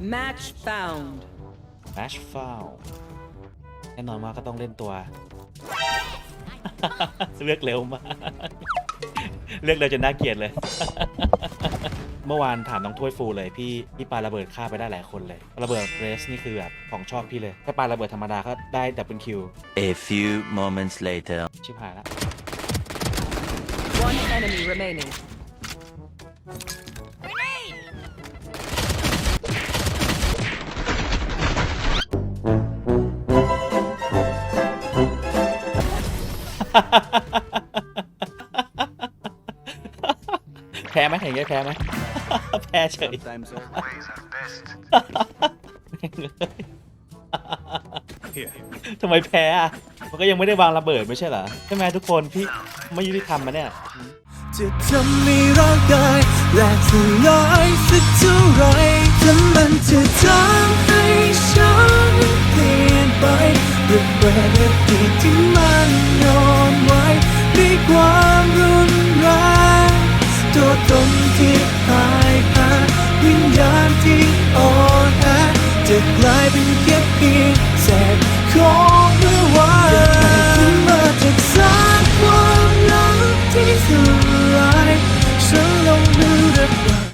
Match found. แมชฟาวแน่นอนว่าก็ต้องเล่นตัว เลือกเร็วมาก เลือกเร็วจนน่าเกลียดเลย เมื่อวานถามน้องถ้วยฟูเลยพี่พี่ปาระเบิดฆ่าไปได้หลายคนเลย ระเบิดเรสนี่คือแบบของชอบพี่เลย ถ้าปาระเบิดธรรมดาก็ได้ดับเบิลคิว A few moments later. ชิบหายละ One enemy remaining. แพ้ไหมเห็นแกแพ้ไหมแพ้เฉย Sometimes Here. ทำไมแพ้อะมันก็ยังไม่ได้วางระเบิดไม่ใช่เหรอใช่ไหมทุกคนพี่ไม่ยุติธรรมมาเนี่ย จะทำให้ร่างกายแหลกสลายสักเท่าไรถ้ามัน ตัวตนที่พ่ายหาวิญญาณที่อ่อนแอจะกลายเป็นแค่เพียงเศษของ